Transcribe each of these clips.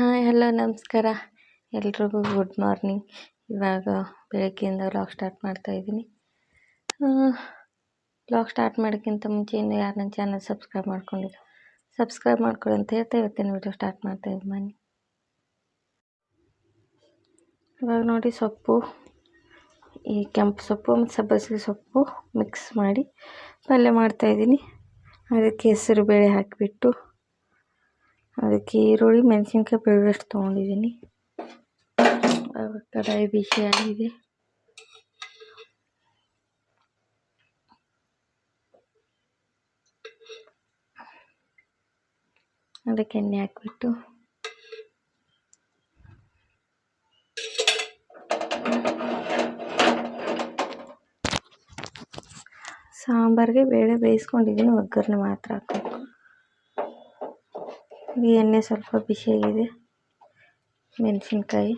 Hi hello ನಮಸ್ಕಾರ. ಎಲ್ರಿಗೂ good morning ಇವಾಗ ಬೆಳಗ್ಗೆಯಿಂದ ವ್ಲಾಗ್ ಸ್ಟಾರ್ಟ್ ಮಾಡ್ತಾಯಿದ್ದೀನಿ ವ್ಲಾಗ್ ಸ್ಟಾರ್ಟ್ ಮಾಡೋಕ್ಕಿಂತ ಮುಂಚೆ ಇನ್ನು ಯಾರು ನನ್ನ ಚಾನಲ್ ಸಬ್ಸ್ಕ್ರೈಬ್ ಮಾಡ್ಕೊಂಡಿಲ್ಲ ಸಬ್ಸ್ಕ್ರೈಬ್ ಮಾಡ್ಕೊಳ್ಳಿ ಅಂತ ಹೇಳ್ತಾ ಇವತ್ತಿನ ವಿಡಿಯೋ ಸ್ಟಾರ್ಟ್ ಮಾಡ್ತಾಯಿದ್ದೀನಿ ಬನ್ನಿ. ಇವಾಗ ನೋಡಿ ಸೊಪ್ಪು, ಈ ಕೆಂಪು ಸೊಪ್ಪು ಮತ್ತು ಸಬ್ಬಸಿಗೆ ಸೊಪ್ಪು ಮಿಕ್ಸ್ ಮಾಡಿ ಪಲ್ಯ ಮಾಡ್ತಾಯಿದ್ದೀನಿ ಅದಕ್ಕೆ ಹೆಸರು ಬೇಳೆ ಹಾಕಿಬಿಟ್ಟು ಅದಕ್ಕೆ ಈರುಳ್ಳಿ, ಮೆಣಸಿನ್ಕಾಯಿ ಬೆಳ್ಳುಳ್ಳಿ ತೊಗೊಂಡಿದ್ದೀನಿ. ಕಡಾಯಿ ಬಿಸಿ ಆಗಿದೆ. ಅದಕ್ಕೆ ಎಣ್ಣೆ ಹಾಕ್ಬಿಟ್ಟು. ಸಾಂಬಾರಿಗೆ ಬೇಳೆ ಬೇಯಿಸ್ಕೊಂಡಿದ್ದೀನಿ, ಒಗ್ಗರಣೆ ಮಾತ್ರ ಹಾಕಬೇಕು. ಎಣ್ಣೆ ಸ್ವಲ್ಪ ಬಿಸಿಯಾಗಿದೆ ಮೆಣಸಿನ್ಕಾಯಿ.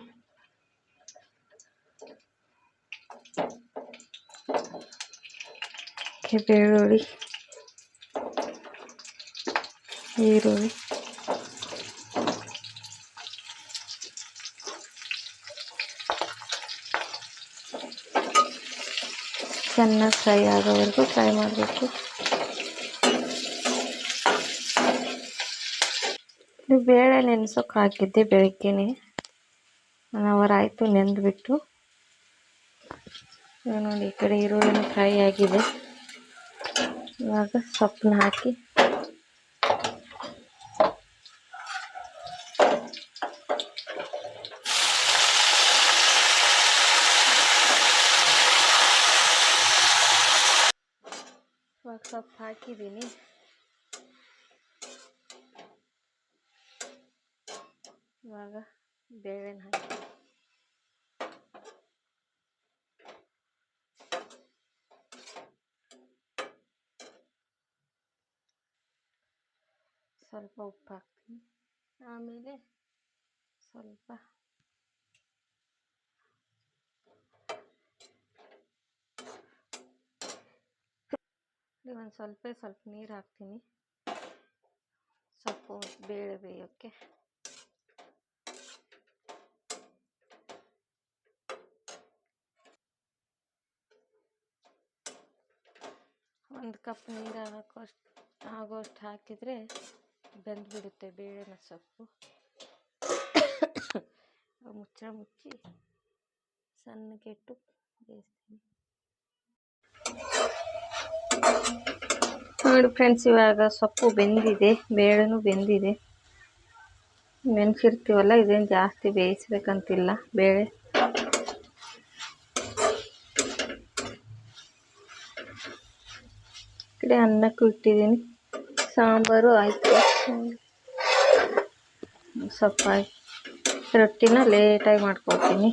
ಬೆಳ್ಳುಳ್ಳಿ ಈರುಳ್ಳಿ. ಚೆನ್ನಾಗಿ ಫ್ರೈ ಆಗೋವರೆಗೂ ಫ್ರೈ ಮಾಡಬೇಕು ಇದು ಬೇಳೆ ನೆನೆಸೋಕೆ ಹಾಕಿದ್ದೆ ಬೆಳಗ್ಗೆನೆ. ಒನ್ ಅವರ್ ಆಯಿತು ನೋಡಿ, ಈ ಕಡೆ ಈರುಳ್ಳಿನ ಫ್ರೈ ಆಗಿದೆ. ಇವಾಗ ಸೊಪ್ಪನ್ನ ಹಾಕಿ. ಇವಾಗ ಸೊಪ್ಪು ಹಾಕಿದ್ದೀನಿ. ಇವಾಗ ಬೇಳೆನ ಹಾಕಿ. ಸ್ವಲ್ಪ ಉಪ್ಪು ಹಾಕ್ತೀನಿ. ಆಮೇಲೆ ಸ್ವಲ್ಪ ಒಂದು ಸ್ವಲ್ಪ ಸ್ವಲ್ಪ ನೀರು ಹಾಕ್ತೀನಿ. ಸ್ವಲ್ಪ ಬೇಳೆ ಬೇಯೋಕ್ಕೆ. ಒಂದು ಕಪ್ ನೀರು ಹಾಕೋಷ್ಟು ಆಗೋಷ್ಟು ಹಾಕಿದರೆ ಬೆಂದ್ಬಿಡುತ್ತೆ ಬೇಳೆನ ಸೊಪ್ಪು. ಮುಚ್ಚಳ ಮುಚ್ಚಿ ಸಣ್ಣಗೆ ಇಟ್ಟು ಬೇಯಿಸ್ತೀನಿ. ನೋಡಿ ಫ್ರೆಂಡ್ಸ್, ಇವಾಗ ಸೊಪ್ಪು ಬೆಂದಿದೆ, ಬೇಳೆನೂ ಬೆಂದಿದೆ. ನೆನೆಸಿರ್ತೀವಲ್ಲ ಇದೇನು ಜಾಸ್ತಿ ಬೇಯಿಸ್ಬೇಕಂತಿಲ್ಲ, ಬೇಳೆ. ಕಡೆ ಅನ್ನಕ್ಕೂ ಇಟ್ಟಿದ್ದೀನಿ. ಸಾಂಬಾರು ಆಯಿತು. ಸೊಪ್ಪಾಗಿ ರೊಟ್ಟಿನ ಲೇಟಾಗಿ ಮಾಡ್ಕೊಳ್ತೀನಿ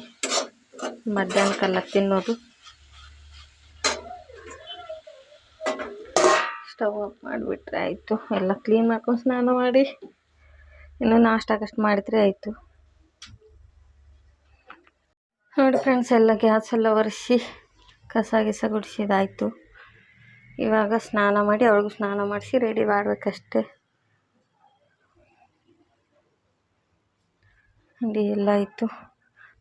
ಮಧ್ಯಾಹ್ನಕ್ಕೆಲ್ಲ ತಿನ್ನೋದು. ಸ್ಟವ್ ಆಫ್ ಮಾಡಿಬಿಟ್ರೆ ಆಯಿತು. ಎಲ್ಲ ಕ್ಲೀನ್ ಮಾಡ್ಕೊಂಡು ಸ್ನಾನ ಮಾಡಿ. ಇನ್ನು ನಾಷ್ಟಾಗಷ್ಟು ಮಾಡಿದರೆ ಆಯಿತು. ನೋಡಿ ಫ್ರೆಂಡ್ಸ್ ಎಲ್ಲ ಗ್ಯಾಸ್ ಎಲ್ಲ ಒರೆಸಿ, ಕಸ ಗಿಸ ಗುಡಿಸಿದಾಯಿತು. ಇವಾಗ ಸ್ನಾನ ಮಾಡಿ ಅವ್ರಿಗೂ ಸ್ನಾನ ಮಾಡಿಸಿ ರೆಡಿ ಮಾಡಬೇಕಷ್ಟೆ. ಅಂಡಿ ಎಲ್ಲ ಆಯಿತು.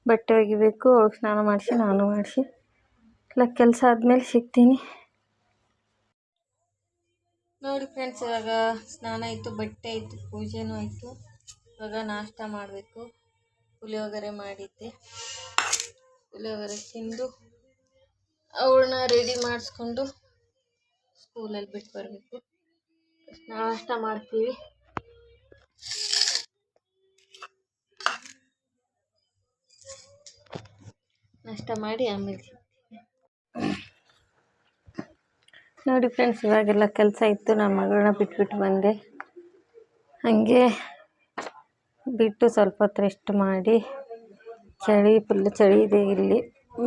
ಬಟ್ಟೆ ಒಗಿಬೇಕು ಅವ್ಳಿಗೆ ಸ್ನಾನ ಮಾಡಿಸಿ, ನಾನು ಮಾಡಿಸಿ. ಎಲ್ಲ ಕೆಲಸ ಆದಮೇಲೆ ಸಿಗ್ತೀನಿ. ನೋಡಿ ಫ್ರೆಂಡ್ಸ್ ಇವಾಗ ಸ್ನಾನ ಆಯಿತು, ಬಟ್ಟೆ ಆಯಿತು, ಪೂಜೆನೂ ಆಯಿತು. ಇವಾಗ ನಾಷ್ಟ ಮಾಡಬೇಕು. ಪುಳಿಯೋಗರೆ ಮಾಡಿದ್ದೆ. ಪುಳಿಯೋಗರೆ ತಿಂದು, ಅವಳನ್ನ ರೆಡಿ ಮಾಡಿಸ್ಕೊಂಡು ಸ್ಕೂಲಲ್ಲಿ ಬಿಟ್ಟು ಬರಬೇಕು. ನಾಷ್ಟ ಮಾಡ್ತೀವಿ. ನಾಷ್ಟ ಮಾಡಿ ಆಮೇಲೆ ನೋಡಿ ಫ್ರೆಂಡ್ಸ್ ಇವಾಗೆಲ್ಲ ಕೆಲಸ ಇತ್ತು. ನನ್ನ ಮಗಳನ್ನ ಬಿಟ್ಬಿಟ್ಟು ಬಂದೆ. ಹಾಗೆ ಬಿಟ್ಟು ಸ್ವಲ್ಪ ಹೊತ್ತು ರೆಸ್ಟ್ ಮಾಡಿ, ಚಳಿ ಫುಲ್ ಚಳಿ ಇದೆ ಇಲ್ಲಿ.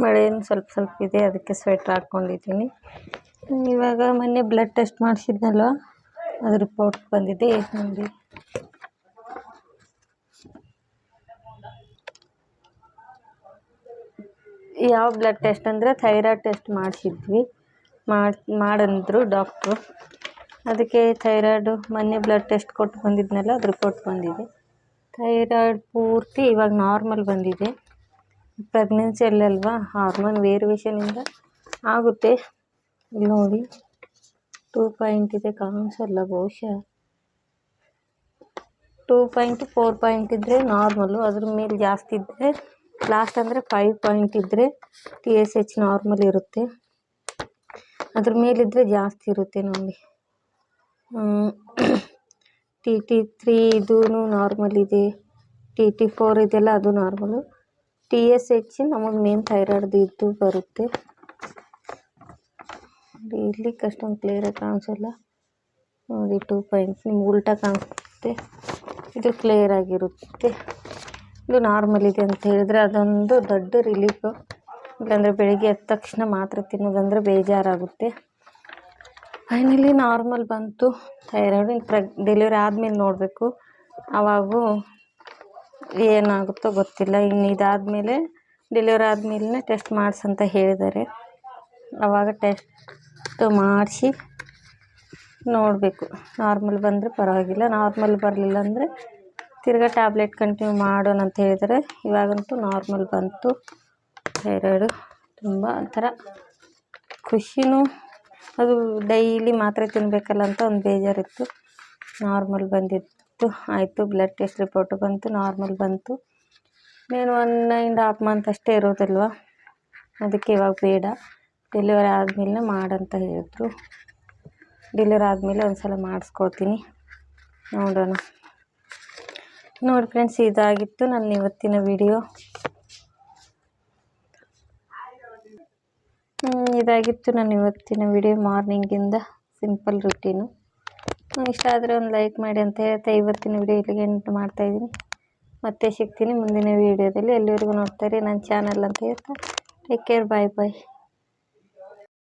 ಮಳೆಯೂ ಸ್ವಲ್ಪ ಸ್ವಲ್ಪ ಇದೆ, ಅದಕ್ಕೆ ಸ್ವೆಟ್ರ್ ಹಾಕ್ಕೊಂಡಿದ್ದೀನಿ ಇವಾಗ ಮೊನ್ನೆ ಬ್ಲಡ್ ಟೆಸ್ಟ್ ಮಾಡಿಸಿದ್ನಲ್ವ? ಅದು ರಿಪೋರ್ಟ್ ಬಂದಿದೆ ನೋಡಿ ಯಾವ ಬ್ಲಡ್ ಟೆಸ್ಟ್ ಅಂದರೆ ಥೈರಾಯ್ಡ್ ಟೆಸ್ಟ್ ಮಾಡಿಸಿದ್ವಿ. ಮಾಡಿ, ಮಾಡಂದರು ಡಾಕ್ಟ್ರು ಅದಕ್ಕೆ ಥೈರಾಯ್ಡು ಮೊನ್ನೆ ಬ್ಲಡ್ ಟೆಸ್ಟ್ ಕೊಟ್ಟು ಬಂದಿದ್ನಲ್ಲ, ಅದು ರಿಪೋರ್ಟ್ ಬಂದಿದೆ. ಥೈರಾಯ್ಡ್ ಪೂರ್ತಿ ಇವಾಗ ನಾರ್ಮಲ್ ಬಂದಿದೆ. ಪ್ರೆಗ್ನೆನ್ಸಿಯಲ್ಲಲ್ವಾ ಹಾರ್ಮೋನ್ ವೇರಿಯೇಷನಿಂದ ಆಗುತ್ತೆ. ಇಲ್ಲಿ ನೋಡಿ. ಟೂ ಪಾಯಿಂಟ್ ಇದೆ ಕಾಣಿಸಲ್ಲ ಬಹುಶಃ. ಟೂ ಪಾಯಿಂಟ್ ಫೋರ್ ಪಾಯಿಂಟ್ ಇದ್ದರೆ ನಾರ್ಮಲು ಅದ್ರ ಮೇಲೆ ಜಾಸ್ತಿ ಇದ್ದರೆ ಲಾಸ್ಟ್ ಅಂದರೆ ಫೈವ್ ಪಾಯಿಂಟ್ ಇದ್ದರೆ ಟಿ ಎಸ್ ಎಚ್ ನಾರ್ಮಲ್ ಇರುತ್ತೆ. ಅದ್ರ ಮೇಲಿದ್ದರೆ ಜಾಸ್ತಿ ಇರುತ್ತೆ ನೋಡಿ. ಟಿ ಟಿ ತ್ರೀ ಇದೂ ನಾರ್ಮಲ್ ಇದೆ. ಟಿ ಟಿ ಫೋರ್ ಇದೆಲ್ಲ ಅದು ನಾರ್ಮಲು ಟಿ ಎಸ್ ಎಚ್ ನಮಗೆ ಮೇನ್ ಥೈರಾಯ್ಡ್ದು ಇದ್ದು ಬರುತ್ತೆ. ನೋಡಿ ಇಲ್ಲಿ ಅಷ್ಟೊಂದು ಕ್ಲಿಯರಾಗಿ ಕಾಣಿಸಲ್ಲ. ನೋಡಿ ಟೂ ಪಾಯಿಂಟ್ ನಿಮ್ಗೆ ಉಲ್ಟಾ ಕಾಣಿಸುತ್ತೆ. ಇದು ಕ್ಲಿಯರ್ ಆಗಿರುತ್ತೆ. ಇದು ನಾರ್ಮಲ್ ಇದೆ ಅಂತ ಹೇಳಿದ್ರೆ ಅದೊಂದು ದೊಡ್ಡ ರಿಲೀಫು ಇಲ್ಲಾಂದರೆ ಬೆಳಿಗ್ಗೆ ಎದ್ದ ತಕ್ಷಣ ಮಾತ್ರ ತಿನ್ನೋದಂದರೆ ಬೇಜಾರಾಗುತ್ತೆ. ಫೈನಲಿ ನಾರ್ಮಲ್ ಬಂತು. ಥೈರಾಯ್ಡ್ ಇನ್ನು ಪ್ರೆಗ್ ಡೆಲಿವರಿ ಆದಮೇಲೆ ನೋಡಬೇಕು. ಆವಾಗೂ ಏನಾಗುತ್ತೋ ಗೊತ್ತಿಲ್ಲ. ಇನ್ನು ಇದಾದಮೇಲೆ ಡೆಲಿವರಿ ಆದಮೇಲೆ ಟೆಸ್ಟ್ ಮಾಡಿಸಂತ ಹೇಳಿದ್ದಾರೆ. ಆವಾಗ ಟೆಸ್ಟ್ ಮಾಡಿಸಿ ನೋಡಬೇಕು. ನಾರ್ಮಲ್ ಬಂದರೆ ಪರವಾಗಿಲ್ಲ. ನಾರ್ಮಲ್ ಬರಲಿಲ್ಲ ಅಂದರೆ ತಿರ್ಗಾ ಟ್ಯಾಬ್ಲೆಟ್ ಕಂಟಿನ್ಯೂ ಮಾಡೋಣ ಅಂತ ಹೇಳಿದರೆ. ಇವಾಗಂತೂ ನಾರ್ಮಲ್ ಬಂತು. ಥೈರಾಯ್ಡು ತುಂಬ ಒಂಥರ ಖುಷಿನೂ ಅದು ಡೈಲಿ ಮಾತ್ರೆ ತಿನ್ನಬೇಕಲ್ಲ ಅಂತ ಒಂದು ಬೇಜಾರಿತ್ತು. ನಾರ್ಮಲ್ ಬಂದಿತ್ತು. ಆಯಿತು, ಬ್ಲಡ್ ಟೆಸ್ಟ್ ರಿಪೋರ್ಟ್ ಬಂತು. ನಾರ್ಮಲ್ ಬಂತು. ಇನ್ನೇನು ಒನ್ ಆ್ಯಂಡ್ ಹಾಫ್ ಮಂತ್ ಅಷ್ಟೇ ಇರೋದಲ್ವ? ಅದಕ್ಕೆ ಇವಾಗ ಬೇಡ. ಡೆಲಿವರಿ ಆದಮೇಲೆ ಮಾಡಂತ ಹೇಳಿದ್ರು. ಡೆಲಿವರಿ ಆದಮೇಲೆ ಒಂದು ಸಲ ಮಾಡಿಸ್ಕೊಳ್ತೀನಿ ನೋಡೋಣ. ನೋಡಿ ಫ್ರೆಂಡ್ಸ್, ಇದಾಗಿತ್ತು ನನ್ನ ಇವತ್ತಿನ ವಿಡಿಯೋ. ಇದಾಗಿತ್ತು ನನ್ನ ಇವತ್ತಿನ ವಿಡಿಯೋ ಮಾರ್ನಿಂಗಿಂದ. Simple routine. ಇಷ್ಟ ಆದರೆ ಒಂದು ಲೈಕ್ ಮಾಡಿ ಅಂತ ಹೇಳ್ತಾ ಇವತ್ತಿನ ವಿಡಿಯೋ ಇಲ್ಲಿಗೆ ಎಂಟು ಮಾಡ್ತಾಯಿದ್ದೀನಿ ಮತ್ತೆ ಸಿಗ್ತೀನಿ ಮುಂದಿನ ವಿಡಿಯೋದಲ್ಲಿ. ಎಲ್ಲಿವರೆಗೂ ನೋಡ್ತಾರೆ. ನನ್ನ ಚಾನಲ್ ಅಂತ ಹೇಳ್ತಾ ಟೇಕ್ ಕೇರ್ ಬಾಯ್ ಬಾಯ್